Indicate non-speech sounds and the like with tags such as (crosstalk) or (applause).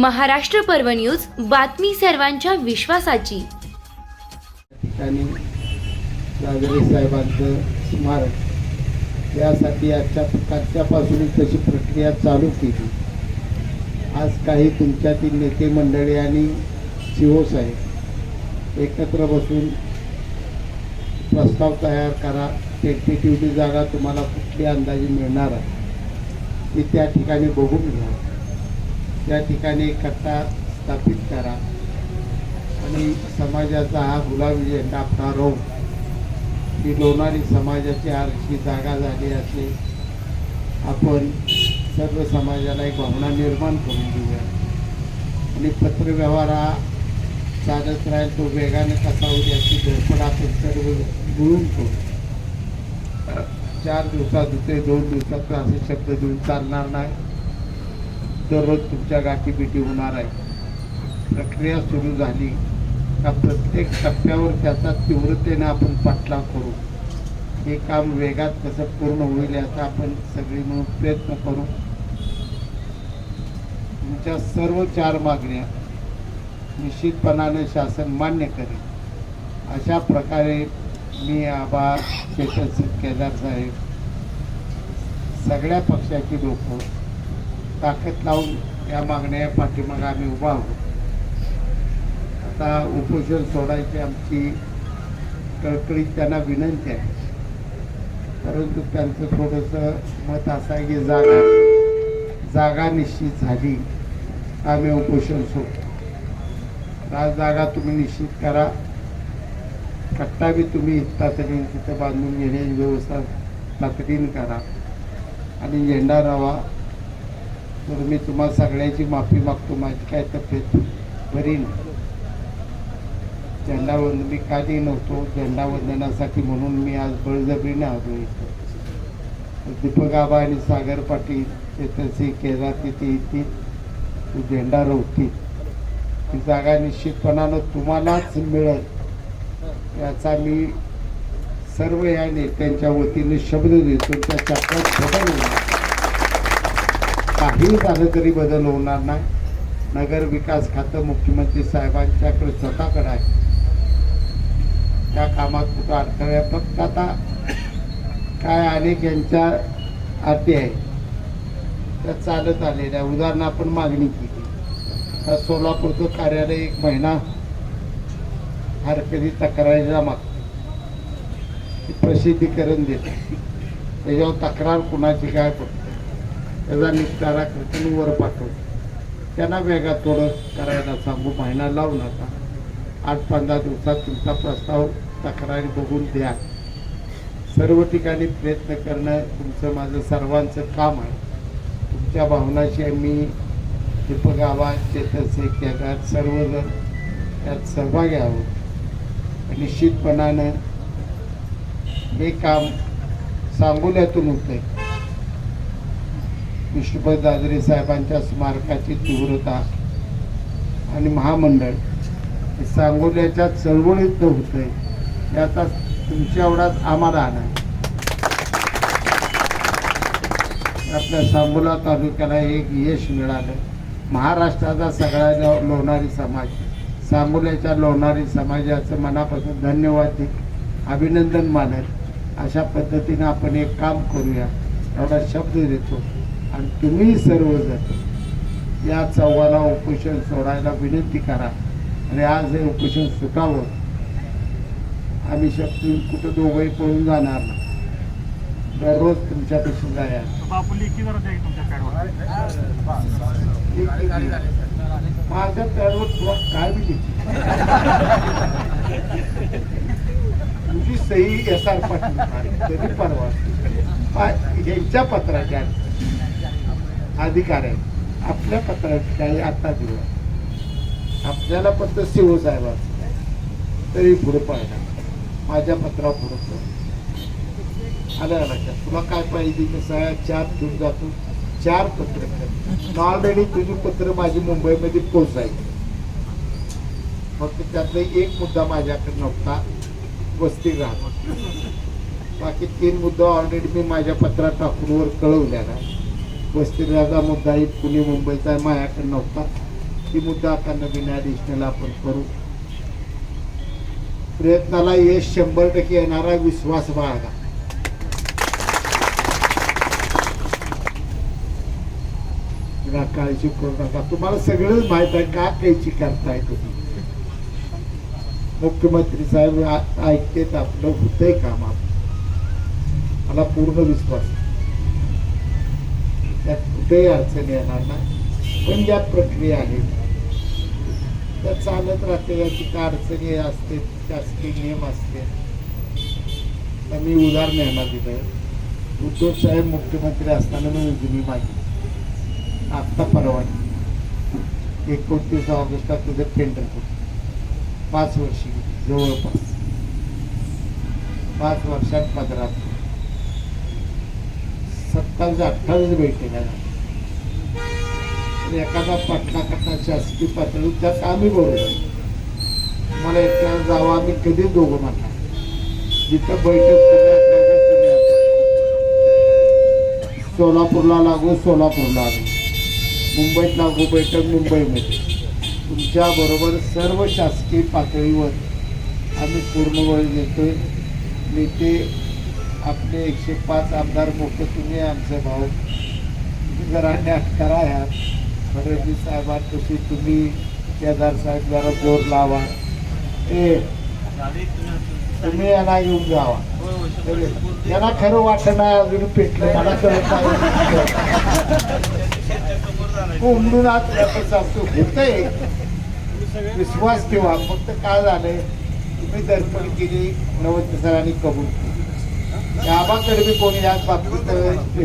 महाराष्ट्र पर्व न्यूज बातमी सर्वांच्या विश्वासाची. ठिकाणी राजरे साहेबांचं स्मारक. यासाठी आजच्या कालच्यापासूनच तशी प्रक्रिया चालू केली. आज काही तुमच्यातील नेते मंडळी आणि सीओ साहेब एकत्र बसून प्रस्ताव तयार करा टेंटेटिव्हली जागा तुम्हाला कुठली अंदाजे मिळणार आहे ती त्या ठिकाणी बघून घ्या. त्या ठिकाणी कट्टा स्थापित करा. आणि समाजाचा हा गुलाबी झेंडा प्रारंभ ही लोणारी समाजाची आरक्षी जागा झाली असे आपण सर्व समाजाला एक भावना निर्माण करून देऊया आणि पत्रव्यवहार हा चालत राहील तो वेगाने कसा होईल याची धडपड आपण सर्व मिळून करू. चार दिवसात होते दोन दिवसात असे शब्द देऊन चालणार नाही. दररोज तुमच्या गाठीबिटी होणार आहे. प्रक्रिया सुरू झाली. का प्रत्येक टप्प्यावर त्याचा तीव्रतेने आपण पाठलाग करू. हे काम वेगात कसं पूर्ण होईल याचा आपण सगळी मिळून प्रयत्न करू. तुमच्या सर्व चार मागण्या निश्चितपणाने शासन मान्य करेल. अशा प्रकारे मी आभार चेतन केदार साहेब. सगळ्या पक्षाची लोक ताकद लावून या मागण्या पाठीमागं आम्ही उभा आहोत. आता उपोषण सोडायची आमची कळकळीत त्यांना विनंती आहे. परंतु त्यांचं थोडंसं मत असं आहे की जागा जागा निश्चित झाली आम्ही उपोषण सोडतो आज जागा तुम्ही निश्चित करा. कट्टा बी तुम्ही तातडीने तिथं बांधून घेण्याची व्यवस्था तातडीने करा. आणि झेंडा रावा तर मी तुम्हाला सगळ्याची माफी मागतो माझी काय तब्येत बरी नाही. झेंडावंदन मी काही नव्हतो झेंडावंदनासाठी म्हणून मी आज बळजबरीने आलो इथं. दीपक आबा आणि सागर पाटील तसे केला तिथे येतील झेंडा रोवतील. ती जागा निश्चितपणानं तुम्हालाच मिळत याचा मी सर्व या नेत्यांच्या वतीने शब्द देतो त्या चक्रात काही झालं तरी बदल होणार नाही. नगर विकास खातं मुख्यमंत्री साहेबांच्याकडे स्वतःकडे आहे. त्या कामात कुठं अडथळ्या फक्त आता काय अनेक यांच्या अटी आहे त्या चालत आलेल्या. उदाहरण आपण मागणी केली. तर सोलापूरचं कार्यालय एक महिना हरकती तक्रारीला मागते ती प्रसिद्धीकरण देते त्याच्यावर तक्रार कुणाची काय पडते? त्याचा निपटारा करतो वर पाठवतो त्यांना वेगात थोडं करायला सांगू महिना लावू नका. आठ पंधरा दिवसात तुमचा प्रस्ताव तक्रारी बघून द्या. सर्व ठिकाणी प्रयत्न करणं तुमचं माझं सर्वांचं काम आहे. तुमच्या भावनाशी मी दीपक आवाज केदार सर्वजण त्यात सहभागी आहोत. निश्चितपणानं हे काम सांगोल्यातून आहे विष्णुपद दादरे साहेबांच्या स्मारकाची तीव्रता आणि महामंडळ हे सांगोल्याच्या चळवळीत होतंय याचा तुमच्या एवढाच आम्हाला आला आपल्या सांगोला तालुक्याला एक यश मिळालं. महाराष्ट्राचा सगळा लोणारी समाज सांगोल्याच्या लोणारी समाजाचं मनापासून धन्यवाद दे अभिनंदन मानत अशा पद्धतीनं आपण एक काम करूया. एवढा शब्द देतो. आणि तुम्ही सर्वजण या चौघाला उपोषण सोडायला विनंती करा. आणि आज हे उपोषण सुटावं. आम्ही शक्ती कुठं दोघंही पळून जाणार नाही. दररोज तुमच्यापाशी जाया. माझ्या पॅडवर (laughs) तुला काय बी तुझी सही एस आर पाटील तरी परवा. यांच्या पत्राच्या अधिकार आहे आपल्या पत्राची काही आता दिवस? आपल्याला फक्त शिव तरी पुढे पाहिजे माझ्या पत्रावर पुढं आलं लक्षात? तुला काय पाहिजे कसं आहे चार घेऊन जातो चार पत्र ऑलरेडी तुझी पत्र माझी मुंबईमध्ये पोहोचायची. फक्त त्यातला एक मुद्दा माझ्याकडे नव्हता. वस्ती राहत. बाकी तीन मुद्दा ऑलरेडी मी माझ्या पत्रात टाकून वर कळवलेला. वस्तीगृहाचा मुद्दा ही पुणे मुंबईचा माझ्याकडे नव्हता. ती मुद्दा आता नवीन ॲडिशनल आपण करू. प्रयत्नाला यश शंभर टक्के येणारा विश्वास बाळगा. काळजी करू नका. तुम्हाला सगळंच माहीत आहे का कायची करताय तुम्ही? मुख्यमंत्री साहेब ऐकतेत आपलं होतंय काम मला पूर्ण विश्वास आहे. त्यात कुठेही अडचण येणार नाही. पण ज्या प्रक्रिया आहेत त्या चालत राहते तिथं काय अडचणी असते शासकीय नियम असते तर मी उदाहरण यांना दिलं उद्धव साहेब मुख्यमंत्री असताना मी उजवी मागितली आत्ता परवानगी. एकोणतीस ऑगस्टला तुझं टेंडर होतं पाच वर्षी जवळपास. पाच वर्षात पदरात. अठ्ठावीस अठ्ठावीस बैठका झाल्या तर एखादा पाटला कटा शासकीय पातळी त्यात आम्ही बरोबर मला एकट्या जावं आम्ही कधीच दोघं म्हणणार जिथं बैठक सोलापूरला लागू सोलापूरला आम्ही मुंबईत लागू बैठक मुंबईमध्ये. तुमच्याबरोबर सर्व शासकीय पातळीवर आम्ही पूर्ण वेळ देतोय नेते आपले एकशे पाच आमदार मोठे तुम्ही आमचे भाऊ. तुम्ही जरा न्याट करा ह्या फडणवीस साहेबांपाशी तुम्ही केदार साहेब जरा जोर लावा. ए तुम्ही यांना येऊन जावा. यांना खरं वाटणं अजून पेटलं मला कळत नाही. कोंबडून आज जातं सांगतो होतंय. विश्वास ठेवा. फक्त काय झालंय? तुम्ही दर्पण केली नवत सरांनी कबूल केली. आबाकडे बी कोणी याच बाबतीत